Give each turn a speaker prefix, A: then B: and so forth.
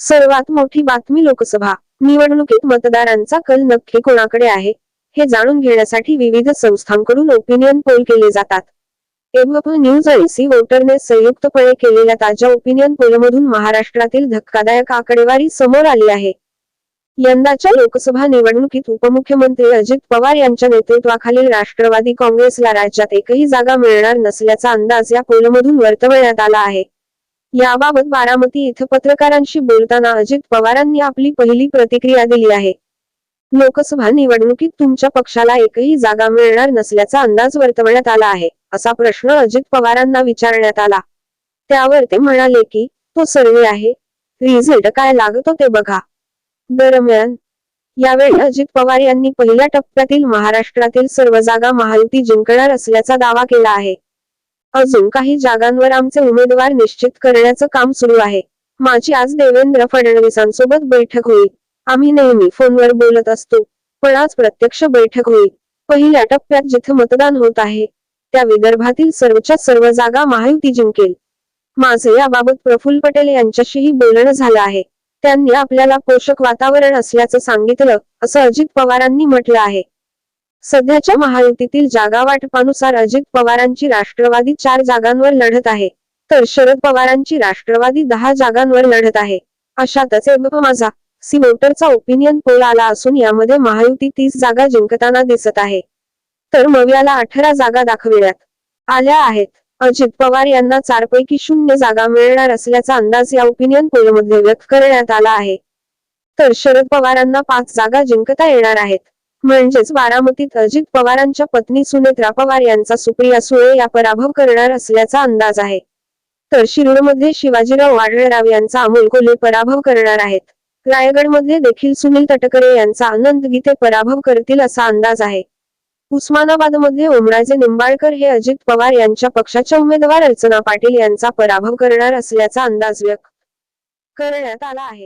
A: सर्वात मोठी बातमी लोकसभा निवडणुकीत मतदारांचा कल नक्की कोणाकडे आहे हे जाणून घेण्यासाठी विविध संस्थांकडून ओपिनियन पोल केले जातात. एबप न्यूज आणि सी वोटरने संयुक्तपणे केलेल्या ताज्या ओपिनियन पोलमधून महाराष्ट्रातील धक्कादायक आकडेवारी समोर आली आहे. यंदाच्या लोकसभा निवडणुकीत उपमुख्यमंत्री अजित पवार यांच्या नेतृत्वाखालील राष्ट्रवादी काँग्रेसला राज्यात एकही जागा मिळणार नसल्याचा अंदाज या पोलमधून वर्तवण्यात आला आहे. याबाबत बारामती इथं पत्रकारांशी बोलताना अजित पवारांनी आपली पहिली प्रतिक्रिया दिली आहे. लोकसभा निवडणुकीत तुमच्या पक्षाला एकही जागा मिळणार नसल्याचा अंदाज वर्तवण्यात आला आहे असा प्रश्न अजित पवारांना विचारण्यात आला. त्यावर ते म्हणाले की तो सर्वे आहे रिझल्ट काय लागतो ते बघा. दरम्यान यावेळी अजित पवार यांनी पहिल्या टप्प्यातील महाराष्ट्रातील सर्व जागा महायुती जिंकणार असल्याचा दावा केला आहे. अजून काही जागांवर आमचे उमेदवार निश्चित करण्याचं काम सुरू आहे. माझी आज देवेंद्र फडणवीसांसोबत बैठक होईल. आम्ही नेहमी फोनवर बोलत असतो पण आज प्रत्यक्ष बैठक होईल. पहिल्या टप्प्यात जिथे मतदान होत आहे त्या विदर्भातील सर्वच्या सर्व जागा महायुती जिंकेल. माझे याबाबत प्रफुल्ल पटेल यांच्याशीही बोलणं झालं आहे. त्यांनी आपल्याला पोषक वातावरण असल्याचं सांगितलं असं अजित पवारांनी म्हटलं आहे. सध्याच्या महायुतीतील जागा वाटपानुसार अजित पवारांची राष्ट्रवादी चार जागांवर लढत आहे. तर शरद पवारांची राष्ट्रवादी दहा जागांवर लढत आहे. अशातच माझा सी मोटरचा ओपिनियन पोल आला असून यामध्ये महायुती तीस जागा जिंकताना दिसत आहे. तर मव्याला अठरा जागा दाखविण्यात आल्या आहेत. अजित पवार यांना चारपैकी शून्य जागा मिळणार असल्याचा अंदाज या ओपिनियन पोलमध्ये व्यक्त करण्यात आला आहे. तर शरद पवारांना पाच जागा जिंकता येणार आहेत. म्हणजेच बारामतीत अजित पवारांच्या पत्नी सुनेत्रा पवार यांचा सुप्रिया सुळे या पराभव करणार असल्याचा अंदाज आहे. तर शिरूरमध्ये शिवाजीराव वाडळराव यांचा अमोल कोल्हे पराभव करणार आहेत. रायगडमध्ये देखील सुनील तटकरे यांचा आनंद गीते पराभव करतील असा अंदाज आहे. उस्मानाबादमध्ये ओमराजे निंबाळकर हे अजित पवार यांच्या पक्षाच्या उमेदवार अर्चना पाटील यांचा पराभव करणार असल्याचा अंदाज व्यक्त करण्यात आला आहे.